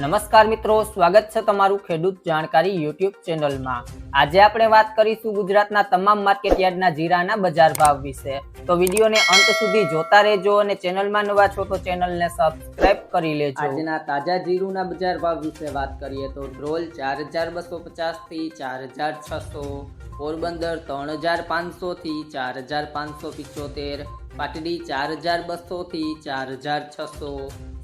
નમસ્કાર મિત્રો, સ્વાગત છે તમારું ખેડૂત જાણકારી યુટ્યુબ ચેનલમાં. આજે આપણે વાત કરીશું ગુજરાતના તમામ માર્કેટયાર્ડના જીરાના બજાર ભાવ વિશે. તો વિડીયોને અંત સુધી જોતા રહેજો અને ચેનલમાં નવા છો તો ચેનલને સબસ્ક્રાઇબ કરી લેજો. આજના તાજા જીરુના બજાર ભાવ વિશે વાત કરીએ તો ડ્રોલ ચાર હજાર બસો પચાસથી ચાર હજાર છસો, પોરબંદર ત્રણ હજાર પાંચસોથી ચાર હજાર પાંચસો પિચોતેર, પાટડી ચાર હજાર બસોથી ચાર હજાર છસો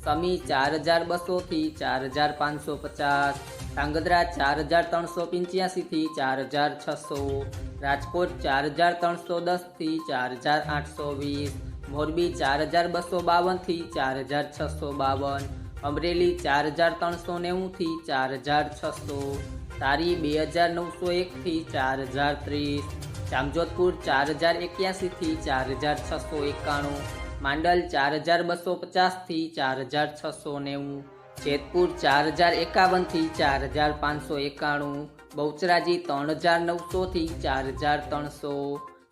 સમી ચાર હજાર બસો થી ચાર હજાર પાંચસો પચાસ ધાંગધ્રા ચાર હજાર ત્રણસો પંચ્યાસી થી ચાર હજાર છસો રાજકોટ ચાર હજાર ત્રણસો દસથી ચાર હજાર આઠસો વીસ મોરબી ચાર હજાર બસો બાવનથી ચાર હજાર છસો બાવન અમરેલી ચાર હજાર ત્રણસો નેવું થી ચાર હજાર છસો તારી બે હજાર નવસો એક થી ચાર હજાર ત્રીસ જામજોધપુર ચાર હજાર એક્યાસી થી ચાર હજાર છસો એકાણું માંડલ ચાર હજાર બસો પચાસથી ચાર હજાર છસો નેવું જેતપુર ચાર હજાર એકાવનથી ચાર હજાર પાંચસો એકાણું બહુચરાજી ત્રણ હજાર નવસોથી ચાર હજાર ત્રણસો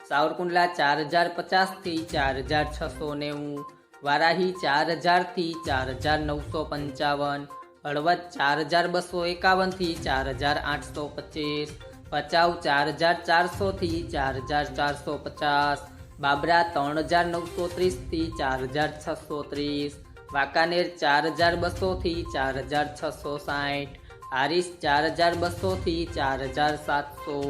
સાવરકુંડલા ચાર હજાર પચાસથી ચાર હજાર છસો નેવું વારાહી ચાર હજારથી ચાર હજાર નવસો પંચાવન હળવદ ચાર હજાર બસો એકાવનથી ચાર હજાર આઠસો પચીસ ભચાઉ ચાર હજાર ચારસોથી ચાર હજાર ચારસો પચાસ બાબરા ત્રણ હજાર નવસો ત્રીસથી ચાર હજાર છસો ત્રીસ વાંકાનેર ચાર હજાર બસોથી ચાર હજાર છસો સાઠ હારીસ ચાર હજાર બસોથી ચાર હજાર સાતસો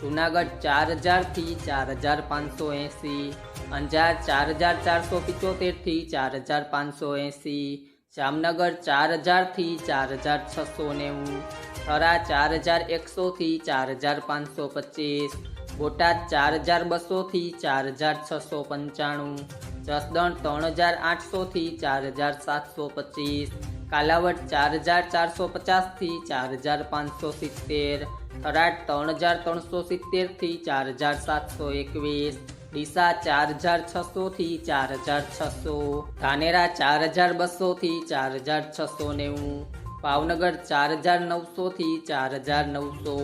જુનાગઢ ચાર હજારથી ચાર હજાર પાંચસો એંસી અંજાર ચાર હજાર ચારસો પિચોતેરથી ચાર હજાર પાંચસો એંસી જામનગર ચાર હજારથી ચાર હજાર છસો નેવું થરા ચાર હજાર એકસોથી ચાર હજાર પાંચસો પચીસ બોટાદ ચાર હજાર બસોથી ચાર હજાર છસો પંચાણું જસદણ ત્રણ હજાર આઠસોથી ચાર હજાર સાતસો પચીસ કાલાવડ ચાર હજાર ચારસો પચાસથી ચાર હજાર પાંચસો સિત્તેર થરાદ ત્રણ હજાર ત્રણસો સિત્તેરથી ચાર હજાર સાતસો એકવીસ ડીસા ચાર હજાર છસોથી ચાર હજાર છસો ધાનેરા ચાર હજાર બસોથી ચાર હજાર છસો નેવું ભાવનગર ચાર હજાર નવસોથી ચાર હજાર નવસો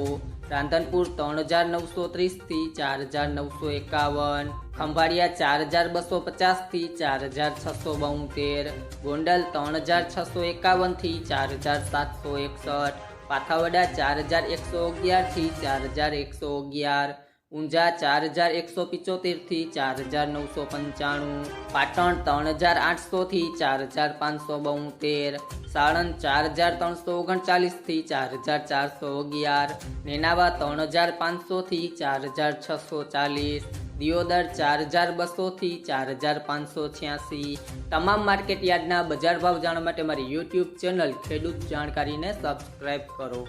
રાંધનપુર ત્રણ હજાર નવસો ત્રીસથી ચાર હજાર નવસો એકાવન, ખંભાળિયા ચાર હજાર બસો પચાસથી ચાર હજાર છસો બોતેર, ગોંડલ ત્રણ હજાર છસો એકાવનથી ચાર હજાર સાતસો એકસઠ, પાથાવડા ચાર હજાર એકસો અગિયારથી ચાર હજાર એકસો અગિયાર ઊંઝા ચાર હજાર એકસો પિચોતેરથી ચાર હજાર નવસો પંચાણું, પાટણ ત્રણ હજાર આઠસોથી ચાર હજાર પાંચસો બોતેર સાણંદ ચાર હજાર ત્રણસો ઓગણચાલીસથી ચાર હજાર ચારસો અગિયાર, નેનાવા ત્રણ હજાર પાંચસોથી ચાર હજાર છસો ચાલીસ, દિયોદર ચાર હજાર બસોથી ચાર હજાર પાંચસો છ્યાસી. તમામ માર્કેટ યાર્ડના બજાર ભાવ જાણવા માટે મારી યુટ્યુબ ચેનલ ખેડૂત જાણકારીને સબસ્ક્રાઈબ કરો.